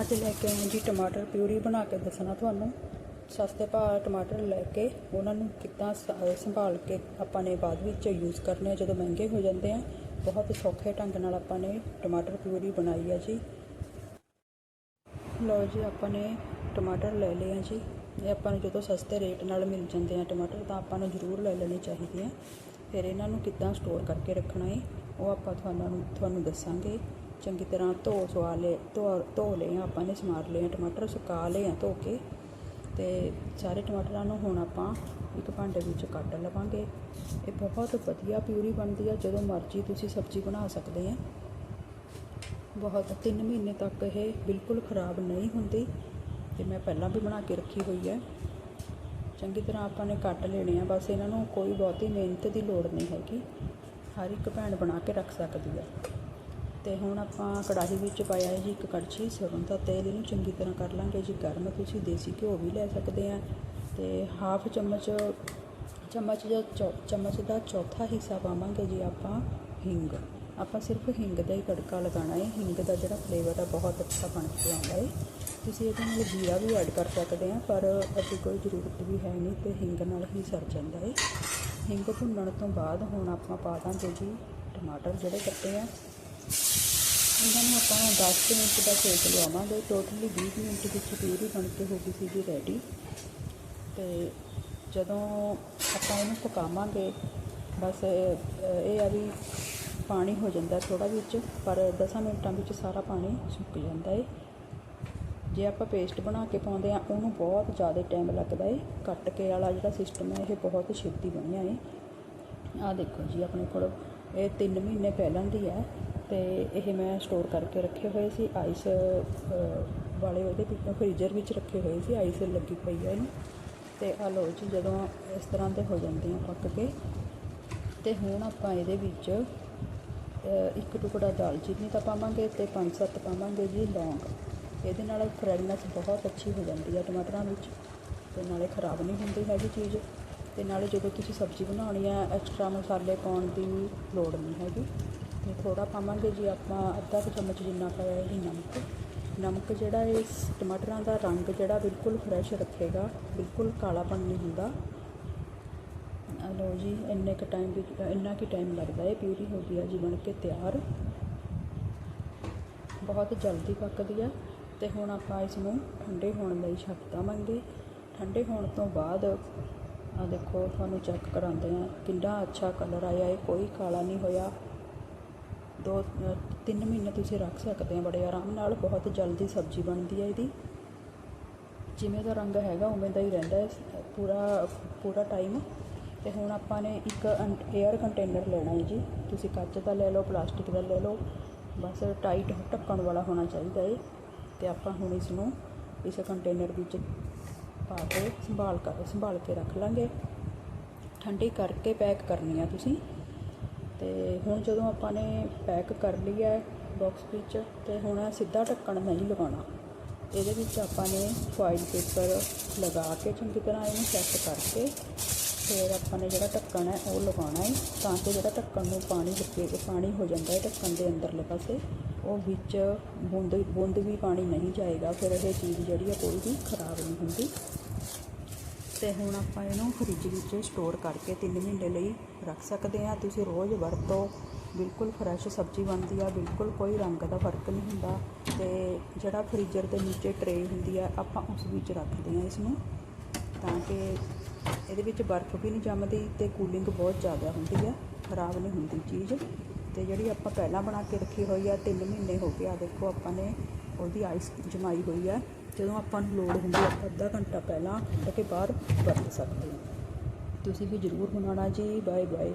ਅੱਜ ਲੈ ਕੇ ਆਏ ਜੀ ਟਮਾਟਰ ਪਿਊਰੀ ਬਣਾ ਕੇ ਦੱਸਣਾ ਤੁਹਾਨੂੰ। ਸਸਤੇ ਭਾਅ ਟਮਾਟਰ ਲੈ ਕੇ ਉਹਨਾਂ ਨੂੰ ਕਿੱਦਾਂ ਸ- ਸੰਭਾਲ ਕੇ ਆਪਾਂ ਨੇ ਬਾਅਦ ਵਿੱਚ ਯੂਜ਼ ਕਰਨੇ ਆ, ਜਦੋਂ ਮਹਿੰਗੇ ਹੋ ਜਾਂਦੇ ਆ। ਬਹੁਤ ਸੌਖੇ ਢੰਗ ਨਾਲ ਆਪਾਂ ਨੇ ਟਮਾਟਰ ਪਿਊਰੀ ਬਣਾਈ ਆ ਜੀ। ਲਓ ਜੀ, ਆਪਾਂ ਨੇ ਟਮਾਟਰ ਲੈ ਲਏ ਆ ਜੀ। ਇਹ ਆਪਾਂ ਨੂੰ ਜਦੋਂ ਸਸਤੇ ਰੇਟ ਨਾਲ ਮਿਲ ਜਾਂਦੇ ਆ ਟਮਾਟਰ, ਤਾਂ ਆਪਾਂ ਨੂੰ ਜ਼ਰੂਰ ਲੈ ਲੈਣੇ ਚਾਹੀਦੇ ਆ। ਫਿਰ ਇਹਨਾਂ ਨੂੰ ਕਿੱਦਾਂ ਸਟੋਰ ਕਰਕੇ ਰੱਖਣਾ ਹੈ ਉਹ ਆਪਾਂ ਤੁਹਾਨੂੰ ਤੁਹਾਨੂੰ ਦੱਸਾਂਗੇ। ਚੰਗੀ ਤਰ੍ਹਾਂ ਧੋ ਸਵਾ ਲਏ, ਧੋ ਧੋ ਲਏ ਆਪਾਂ ਨੇ ਸਮਾਰ ਲਏ ਆ ਟਮਾਟਰ ਸੁਕਾ ਲਏ ਆ ਧੋ ਕੇ ਤੇ ਸਾਰੇ ਟਮਾਟਰਾਂ ਨੂੰ ਹੁਣ ਆਪਾਂ ਇੱਕ ਭਾਂਡੇ ਵਿੱਚ ਕੱਢ ਲਵਾਂਗੇ। ਇਹ ਬਹੁਤ ਵਧੀਆ ਪਿਊਰੀ ਬਣਦੀ ਆ, ਜਦੋਂ ਮਰਜ਼ੀ ਤੁਸੀਂ ਸਬਜ਼ੀ ਬਣਾ ਸਕਦੇ ਆ। ਬਹੁਤ 3 ਮਹੀਨੇ ਤੱਕ ਇਹ ਬਿਲਕੁਲ ਖਰਾਬ ਨਹੀਂ ਹੁੰਦੀ ਤੇ ਮੈਂ ਪਹਿਲਾਂ ਵੀ ਬਣਾ ਕੇ ਰੱਖੀ ਹੋਈ ਹੈ। ਚੰਗੀ ਤਰ੍ਹਾਂ ਆਪਾਂ ਨੇ ਕੱਟ ਲੈਣੇ ਆ, ਬਸ ਇਹਨਾਂ ਨੂੰ ਕੋਈ ਬਹੁਤੀ ਮਿਹਨਤ ਦੀ ਲੋੜ ਨਹੀਂ ਹੈਗੀ। ਹਰ ਇੱਕ ਭੈਣ ਬਣਾ ਕੇ ਰੱਖ ਸਕਦੀ ਹੈ ਤੇ ਹੁਣ ਆਪਾਂ ਕੜਾਹੀ ਵਿੱਚ ਪਾਇਆ ਹੈ ਜੀ ਇੱਕ ਕੜਛੀ, ਸਰੋਂ ਦਾ ਤੇਲ, ਇਹਨੂੰ ਚੰਗੀ ਤਰ੍ਹਾਂ ਕਰ ਲਾਂਗੇ। ਜੀ ਗਰਮ ਤੁਸੀਂ ਦੇਸੀ ਘਿਓ ਵੀ ਲੈ ਸਕਦੇ ਆ। ਤੇ ਹਾਫ ਚਮਚ ਚਮਚ ਜਾਂ ਚੌ- ਚਮਚ ਦਾ ਚੌਥਾ ਹਿੱਸਾ ਪਾਵਾਂਗੇ ਜੀ ਆਪਾਂ ਹਿੰਗ। ਆਪਾਂ ਸਿਰਫ ਹਿੰਗ ਦਾ ਹੀ ਤੜਕਾ ਲਗਾਉਣਾ ਹੈ ਹਿੰਗ ਦਾ ਜਿਹੜਾ ਫਲੇਵਰ ਆ, ਬਹੁਤ ਅੱਛਾ ਬਣ ਕੇ ਆਉਂਦਾ ਹੈ ਤੁਸੀਂ ਇਹਦੇ ਨਾਲ ਜੀਰਾ ਵੀ ਐਡ ਕਰ ਸਕਦੇ ਆ, ਪਰ ਅਜੇ ਕੋਈ ਜ਼ਰੂਰਤ ਵੀ ਹੈ ਨਹੀਂ ਤੇ ਹਿੰਗ ਨਾਲ ਹੀ ਸਰ ਜਾਂਦਾ ਹੈ ਹਿੰਗ ਭੁੰਨਣ ਤੋਂ ਬਾਅਦ ਹੁਣ ਆਪਾਂ ਪਾ ਦਾਂਗੇ ਜੀ ਟਮਾਟਰ ਜਿਹੜੇ ਕੱਟੇ ਆ। ਇਹਨਾਂ ਨੂੰ ਆਪਾਂ 10 ਮਿੰਟ ਦਾ ਸੇਕ ਲਵਾਵਾਂਗੇ। ਟੋਟਲੀ 20 ਮਿੰਟ ਵਿੱਚ ਪਿਊਰੀ ਬਣ ਕੇ ਹੋ ਗਈ ਸੀਗੀ ਰੈਡੀ ਤੇ ਜਦੋਂ ਆਪਾਂ ਇਹਨੂੰ ਪਕਾਵਾਂਗੇ, ਬਸ ਇਹ ਆ ਵੀ ਪਾਣੀ ਹੋ ਜਾਂਦਾ ਥੋੜਾ ਵਿੱਚ, ਪਰ 10 ਮਿੰਟਾਂ ਵਿੱਚ ਸਾਰਾ ਪਾਣੀ ਸੁੱਕ ਜਾਂਦਾ ਏ। ਜੇ ਆਪਾਂ ਪੇਸਟ ਬਣਾ ਕੇ ਪਾਉਂਦੇ ਆ, ਉਹਨੂੰ ਬਹੁਤ ਜ਼ਿਆਦਾ ਟਾਈਮ ਲੱਗਦਾ ਏ। ਕੱਟ ਕੇ ਵਾਲਾ ਜਿਹੜਾ ਸਿਸਟਮ ਹੈ ਇਹ ਬਹੁਤ ਛੇਤੀ ਬਣਿਆ ਏ। ਆ ਦੇਖੋ ਜੀ, ਆਪਣੇ ਕੋਲ ਇਹ 3 ਮਹੀਨੇ ਪਹਿਲਾਂ ਦੀ ਹੈ ਅਤੇ ਇਹ ਮੈਂ ਸਟੋਰ ਕਰਕੇ ਰੱਖੇ ਹੋਏ ਸੀ। ਆਈਸ ਵਾਲੇ ਉਹਦੇ ਵਿੱਚ ਫ੍ਰੀਜ਼ਰ ਵਿੱਚ ਰੱਖੇ ਹੋਏ ਸੀ। ਆਈਸ ਲੱਗੀ ਪਈ ਹੈ ਇਹਨੂੰ। ਅਤੇ ਆ ਲਓ ਜੀ, ਜਦੋਂ ਇਸ ਤਰ੍ਹਾਂ ਦੇ ਹੋ ਜਾਂਦੇ ਆ ਪੱਕ ਕੇ। ਤੇ ਹੁਣ ਆਪਾਂ ਇਹਦੇ ਵਿੱਚ ਇੱਕ ਟੁਕੜਾ ਦਾਲਚੀਨੀ ਦਾ ਪਾਵਾਂਗੇ ਤੇ ਪੰਜ ਸੱਤ ਪਾਵਾਂਗੇ ਜੀ ਲੌਂਗ। ਇਹਦੇ ਨਾਲ ਫਰੈਗਨੈਂਸ ਬਹੁਤ ਅੱਛੀ ਹੋ ਜਾਂਦੀ ਹੈ ਟਮਾਟਰਾਂ ਵਿੱਚ। ਤੇ ਨਾਲੇ ਖਰਾਬ ਨਹੀਂ ਹੁੰਦੀ ਹੈਗੀ ਚੀਜ਼। ਤੇ ਨਾਲੇ ਜਦੋਂ ਤੁਸੀਂ ਸਬਜ਼ੀ ਬਣਾਉਣੀ ਹੈ ਐਕਸਟਰਾ ਮਸਾਲੇ ਪਾਉਣ ਦੀ ਲੋੜ ਨਹੀਂ ਹੈਗੀ। ਤੇ ਥੋੜਾ ਪਾਵਾਂਗੇ ਜੀ ਆਪਾਂ ਅੱਧਾ ਕੁ ਚਮਚ ਜਿੰਨਾ ਪਾਇਆ ਇਹ ਨਮਕ। ਨਮਕ ਜਿਹੜਾ ਇਸ ਟਮਾਟਰਾਂ ਦਾ ਰੰਗ ਜਿਹੜਾ ਬਿਲਕੁਲ ਫਰੈਸ਼ ਰੱਖੇਗਾ, ਬਿਲਕੁਲ ਕਾਲਾਪਣ ਨਹੀਂ ਹੁੰਦਾ। ਲਓ ਜੀ, ਇੰਨੇ ਕੁ ਟਾਈਮ ਵੀ ਇੰਨਾ ਕੁ ਟਾਈਮ ਲੱਗਦਾ ਹੈ ਪਿਊਰੀ ਹੋ ਗਈ ਆ ਜੀ, ਬਣ ਕੇ ਤਿਆਰ। ਬਹੁਤ ਜਲਦੀ ਪੱਕਦੀ ਆ ਤੇ ਹੁਣ ਆਪਾਂ ਇਸ ਨੂੰ ਠੰਡੇ ਹੋਣ ਲਈ ਛੱਡ ਦੇਵਾਂਗੇ। ਠੰਡੇ ਹੋਣ ਤੋਂ ਬਾਅਦ, ਆ ਦੇਖੋ, ਤੁਹਾਨੂੰ ਚੈੱਕ ਕਰਾਉਂਦੇ ਆ ਕਿੰਨਾ ਅੱਛਾ ਕਲਰ ਆਇਆ ਹੈ ਕੋਈ ਕਾਲਾ ਨਹੀਂ ਹੋਇਆ। ਦੋ, ਤਿੰਨ ਮਹੀਨੇ ਤੁਸੀਂ ਰੱਖ ਸਕਦੇ ਆ ਬੜੇ ਆਰਾਮ ਨਾਲ, ਬਹੁਤ ਜਲਦੀ ਸਬਜ਼ੀ ਬਣਦੀ ਹੈ ਇਹਦੀ। ਜਿਵੇਂ ਦਾ ਰੰਗ ਹੈਗਾ, ਉਵੇਂ ਦਾ ਹੀ ਰਹਿੰਦਾ ਹੈ, ਪੂਰਾ ਪੂਰਾ ਟਾਈਮ ਤੇ ਹੁਣ ਆਪਾਂ ਨੇ ਇੱਕ 에ਅਰ ਕੰਟੇਨਰ ਲੈਣਾ ਹੈ ਜੀ। ਤੁਸੀਂ ਕੱਚ ਦਾ ਲੈ ਲਓ ਪਲਾਸਟਿਕ ਦਾ ਲੈ ਲਓ, ਬਸ ਟਾਈਟ ਢੱਕਣ ਵਾਲਾ ਹੋਣਾ ਚਾਹੀਦਾ ਹੈ ਤੇ ਆਪਾਂ ਹੁਣ ਇਸ ਨੂੰ ਇਸ ਕੰਟੇਨਰ ਵਿੱਚ ਪਾ ਕੇ ਸੰਭਾਲ ਕਰ ਸੰਭਾਲ ਕੇ ਰੱਖ ਲਾਂਗੇ। ਠੰਡੀ ਕਰਕੇ ਪੈਕ ਕਰਨੀ ਆ ਤੁਸੀਂ। ਤੇ ਹੁਣ ਜਦੋਂ ਆਪਾਂ ਨੇ ਪੈਕ ਕਰ ਲਈ ਹੈ ਬਾਕਸ ਵਿੱਚ ਤੇ ਹੁਣ ਸਿੱਧਾ ਢੱਕਣ ਨਹੀਂ ਲਗਾਉਣਾ। ਇਹਦੇ ਵਿੱਚ ਆਪਾਂ ਨੇ ਫਾਈਲ ਪੇਪਰ ਲਗਾ ਕੇ ਚੰਗੀ ਤਰ੍ਹਾਂ ਇਹਨੂੰ ਸੈੱਟ ਕਰਕੇ ਫਿਰ ਆਪਾਂ ਨੇ ਜਿਹੜਾ ਢੱਕਣ ਹੈ ਉਹ ਲਗਾਉਣਾ ਹੈ ਤਾਂ ਕਿ ਜਿਹੜਾ ਢੱਕਣ ਨੂੰ ਪਾਣੀ ਲੱਗੇ ਪਾਣੀ ਹੋ ਜਾਂਦਾ ਹੈ ਢੱਕਣ ਦੇ ਅੰਦਰਲੇ ਪਾਸੇ ਉਹ ਵਿੱਚ ਬੂੰਦ ਬੂੰਦ ਵੀ ਪਾਣੀ ਨਹੀਂ ਜਾਏਗਾ, ਫਿਰ ਇਹ ਚੀਜ਼ ਜਿਹੜੀ ਹੈ ਕੋਈ ਵੀ ਖਰਾਬ ਨਹੀਂ ਹੁੰਦੀ। ਤੇ ਹੁਣ ਆਪਾਂ ਇਹਨੂੰ ਫ੍ਰਿਜ ਵਿੱਚ ਸਟੋਰ ਕਰਕੇ 3 ਮਹੀਨੇ ਲਈ ਰੱਖ ਸਕਦੇ ਆ ਤੁਸੀਂ ਰੋਜ਼ ਵਰਤੋ, ਬਿਲਕੁਲ ਫਰੈਸ਼ ਸਬਜ਼ੀ ਬਣਦੀ ਆ, ਬਿਲਕੁਲ ਕੋਈ ਰੰਗ ਦਾ ਫ਼ਰਕ ਨਹੀਂ ਹੁੰਦਾ ਤੇ ਜਿਹੜਾ ਫ੍ਰੀਜ਼ਰ ਦੇ ਨੀਚੇ ਟਰੇ ਹੁੰਦੀ ਆ, ਆਪਾਂ ਉਸ ਵਿੱਚ ਰੱਖਦੇ ਆ ਇਸ ਨੂੰ ਤਾਂ ਕਿ ਇਹਦੇ ਵਿੱਚ ਬਰਫ਼ ਵੀ ਨਹੀਂ ਜੰਮਦੀ ਤੇ ਕੂਲਿੰਗ ਬਹੁਤ ਜ਼ਿਆਦਾ ਹੁੰਦੀ ਆ, ਖਰਾਬ ਨਹੀਂ ਹੁੰਦੀ ਚੀਜ਼। ਤੇ ਜਿਹੜੀ ਆਪਾਂ ਪਹਿਲਾਂ ਬਣਾ ਕੇ ਰੱਖੀ ਹੋਈ ਆ 3 ਮਹੀਨੇ ਹੋ ਗਏ ਆ, ਦੇਖੋ ਆਪਾਂ ਨੇ ਉਹਦੀ ਆਈਸ ਜਮਾਈ ਹੋਈ ਆ। ਜਦੋਂ ਆਪਾਂ ਨੂੰ ਲੋੜ ਹੁੰਦੀ ਹੈ ਅੱਧਾ ਘੰਟਾ ਪਹਿਲਾਂ ਕੱਢ ਕੇ ਬਾਹਰ ਵਰਤ ਸਕਦੇ ਹਾਂ। ਤੁਸੀਂ ਵੀ ਜ਼ਰੂਰ ਬਣਾਉਣਾ ਜੀ। Bye bye